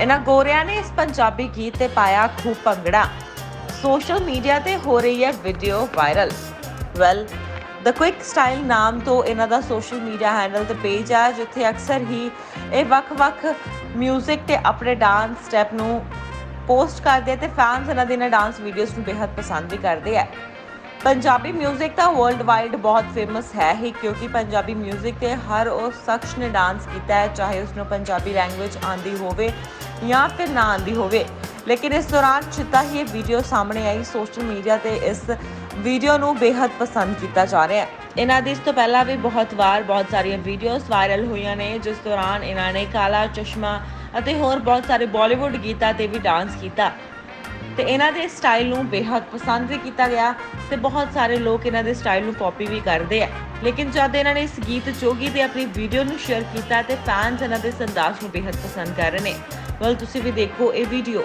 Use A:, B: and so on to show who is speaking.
A: ਇਹਨਾਂ ਗੋਰਿਆਂ ਨੇ ਇਸ ਪੰਜਾਬੀ ਗੀਤ ਤੇ ਪਾਇਆ ਖੂਬ ਭੰਗੜਾ। ਸੋਸ਼ਲ ਮੀਡੀਆ ਤੇ ਹੋ ਰਹੀ ਹੈ video viral well the quick style ਨਾਮ ਤੋਂ ਇਹਨਾਂ ਦਾ ਸੋਸ਼ਲ ਮੀਡੀਆ ਹੈਂਡਲ ਤੇ ਪੇਜ ਆ, ਜਿੱਥੇ ਅਕਸਰ ਹੀ ਇਹ ਵੱਖ-ਵੱਖ ਮਿਊਜ਼ਿਕ ਤੇ ਆਪਣੇ ਡਾਂਸ ਸਟੈਪ ਨੂੰ ਪੋਸਟ ਕਰਦੇ ਤੇ ਫੈਨਸ ਇਹਨਾਂ ਦੇ ਇਹਨਾਂ ਡਾਂਸ ਵੀਡੀਓਜ਼ ਨੂੰ ਬੇਹੱਦ ਪਸੰਦ ਵੀ ਕਰਦੇ ਆ। ਪੰਜਾਬੀ 뮤직 ਤਾਂ ਵਰਲਡ ਵਾਈਡ ਬਹੁਤ ਫੇਮਸ ਹੈ ਹੀ, ਕਿਉਂਕਿ ਪੰਜਾਬੀ 뮤직 ਤੇ ਹਰ ਉਹ ਸ਼ਖਸ ਨੇ ਡਾਂਸ ਕੀਤਾ ਹੈ, ਚਾਹੇ ਉਸ ਨੂੰ ਪੰਜਾਬੀ ਲੈਂਗੁਏਜ ਆਂਦੀ ਹੋਵੇ ਜਾਂ ਫਿਰ ਨਾ ਆਂਦੀ ਹੋਵੇ। ਲੇਕਿਨ ਇਸ ਦੌਰਾਨ ਚਿੱਤਾ ਹੀ ਇਹ ਵੀਡੀਓ ਸਾਹਮਣੇ ਆਈ ਸੋਸ਼ਲ ਮੀਡੀਆ ਤੇ ਇਸ ਵੀਡੀਓ ਨੂੰ ਬੇਹੱਦ ਪਸੰਦ ਕੀਤਾ ਜਾ ਰਿਹਾ ਹੈ। ਇਹਨਾਂ ਦੀ ਇਸ ਤੋਂ ਪਹਿਲਾਂ ਵੀ ਬਹੁਤ ਵਾਰ ਬਹੁਤ ਸਾਰੀਆਂ ਵੀਡੀਓਜ਼ ਵਾਇਰਲ ਹੋਈਆਂ ਨੇ, ਜਿਸ ਦੌਰਾਨ ਇਹਨਾਂ ਨੇ ਕਾਲਾ ਚਸ਼ਮਾ ਅਤੇ ਹੋਰ ਬਹੁਤ ਸਾਰੇ ਬਾਲੀਵੁੱਡ ਗੀਤਾਂ ਤੇ ਵੀ ਡਾਂਸ ਕੀਤਾ। ਤੇ ਇਹਨਾਂ ਦੇ ਸਟਾਈਲ ਨੂੰ ਬੇਹੱਦ ਪਸੰਦ ਵੀ ਕੀਤਾ ਗਿਆ ਤੇ ਬਹੁਤ ਸਾਰੇ ਲੋਕ ਇਹਨਾਂ ਦੇ ਸਟਾਈਲ ਨੂੰ ਕਾਪੀ ਵੀ ਕਰਦੇ ਆ। ਲੇਕਿਨ ਜਦ ਇਹਨਾਂ ਨੇ ਇਸ ਗੀਤ ਜੋਗੀ ਤੇ ਆਪਣੀ ਵੀਡੀਓ ਨੂੰ ਸ਼ੇਅਰ ਕੀਤਾ ਤੇ ਫੈਨਸ ਇਹਨਾਂ ਦੇ ਸੰਦਾਸ ਨੂੰ ਬੇਹੱਦ ਪਸੰਦ ਕਰ ਰਹੇ ਨੇ। ਵੱਲ ਤੁਸੀਂ ਵੀ ਦੇਖੋ ਇਹ ਵੀਡੀਓ।